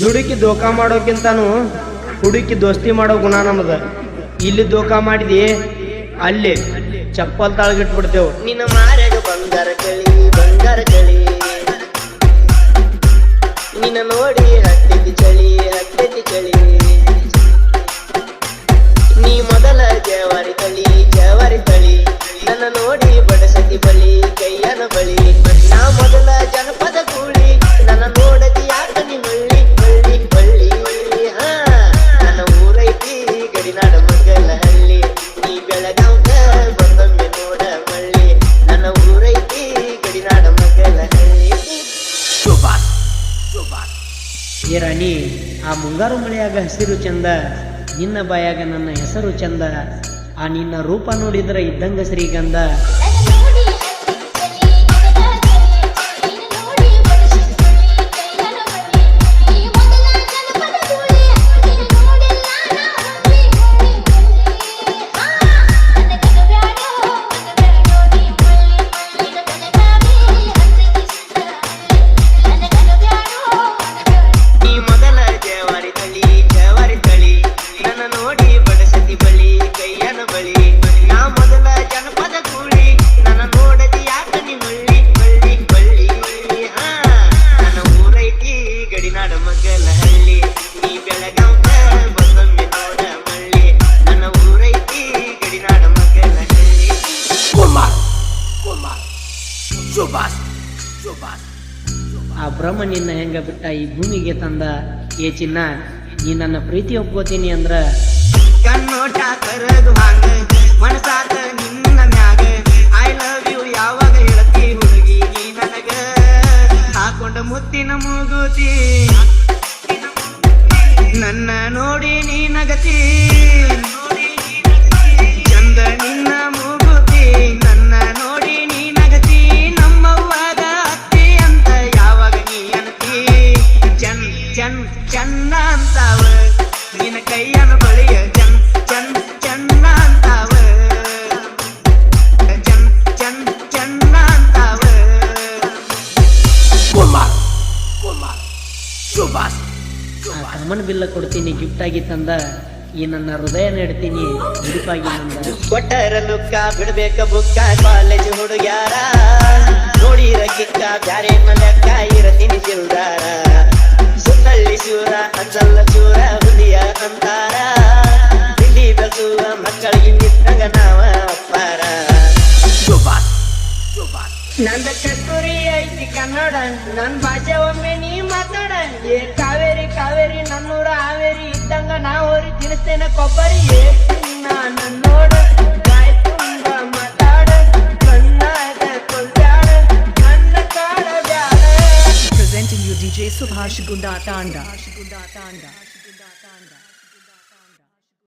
ದುಡುಕಿ ದೋಖ ಮಾಡೋಕ್ಕಿಂತಾನು ಹುಡುಕಿ ದೋಸ್ತಿ ಮಾಡೋ ಗುಣ ನಮ್ದು. ಇಲ್ಲಿ ದೋಖಾ ಮಾಡಿದಿ, ಅಲ್ಲಿ ಚಪ್ಪಲ್ ತಾಳ್ಗಿಟ್ಬಿಡ್ತೇವೆ ನಿನ್ನ ಮಾರ್ಯಾಗ ಬಂಗಾರ ಕೇಳಿ ಏ ರಾಣಿ ಆ ಮುಂಗಾರು ಮಳೆಯಾಗ ಹಸಿರು ಚಂದ, ನಿನ್ನ ಬಾಯಾಗ ನನ್ನ ಹೆಸರು ಚಂದ, ಆ ನಿನ್ನ ರೂಪ ನೋಡಿದ್ರೆ ಇದ್ದಂಗ ಶ್ರೀಗಂಧ. ಕೈಯನ ಬಳಿ. ನಾ ಮೊದಲ ಜನಪದ ಕೂಳಿ ನನ್ನ ನೋಡದಿ ಯಾಕ ನೀ ಮಳ್ಳಿ ಬಳ್ಳಿ ಬಳ್ಳಿ ಹಾ ನನ್ನ ಊರೈತಿ ಗಡಿನಾಡ ಮಗಲ ಹಳ್ಳಿ ನೀ ಬೆಳಗಾವ್ಕ ಬಂದೊಮ್ಮೆ ನೋಡ ಮಳ್ಳಿ. ನನ್ನ ಊರೈತಿ ಗಡಿನಾಡ ಮಗಲ ಹಳ್ಳಿ ಆ ಬ್ರಹ್ಮ ನಿನ್ನ ಹೆಂಗ ಬಿಟ್ಟ? ಈ ಭೂಮಿಗೆ ತಂದ ಏ ಚಿನ್ನ ನೀ ನನ್ನ ಪ್ರೀತಿ ಒಪ್ಕೋತೀನಿ ಅಂದ್ರ ಕಣ್ಣೋಟ ನಿನ್ನ ಮ್ಯಾಗ. ಐ ಲವ್ ಯಾವಾಗ ಹುಡುಗಿ ನೀ ಮುತ್ತಿನ ಮೂಗುತಿ. ನನ್ನ ನೋಡಿ ನೀ ನಗತಿ. ಚಂದ ನಿನ್ನ ಮೂಗುತಿ. ನನ್ನ ನೋಡಿ ನೀ ನಗತಿ. ಅಂತ ಯಾವಾಗ ನೀ ಚನ್ ಅಂತಾವ. ನಿನ್ನ ಕೈಯನ್ನು ಬಳಿಯ ಆ ಕಾಮನ್ ಬಿಲ್ಲ ಕೊಡ್ತೀನಿ ಗಿಫ್ಟ್ ಆಗಿ ತಂದ ಈ ನನ್ನ ಹೃದಯ ನೆಡ್ತೀನಿ ಉಡುಪಾಗಿ ನಂದ. ಕೊಟ್ಟರ ಲುಕ್ಕ ಬಿಡ್ಬೇಕ ಬುಕ್ಕ ಕಾಲೇಜ್ ಹುಡುಗ್ಯಾರ. ನೋಡಿರ ಕಿಕ್ಕ ಬ್ಯಾರೆ ಮಲಕ್ಕ ಇರತೀನಿ ಚಿಲ್ದಾರ ಸುತ್ತಳ್ಳಿ ಚೂರ ಅಂಚಲ್ಲ ಚೂರ ಹುಲಿಯ ಅಂತಾರ. ಇಲ್ಲಿ ಬಸುವ ಮಕ್ಕಳಿಗೆ ನಿತ್ತಂಗ ನಾವ ಅಪ್ಪಾರ. ನಂದ ಕಸ್ತೂರಿ ಐತಿ ಕನ್ನಡ ನನ್ನ ಭಾಷೆ ಒಮ್ಮೆ ನೀ ಮಾತಾಡ. ಏ ಕಾವೇರಿ ಕಾವೇರಿ, ನನ್ನೂರ ಹಾವೇರಿ ಇದ್ದಂಗ ನಾ ಹೋರಿ, ತಿನ್ಸ್ತೇನೆ ಕೊಬ್ಬರಿ. ನಾನು ನೋಡ presenting you DJ Subhash Gunda Tanda.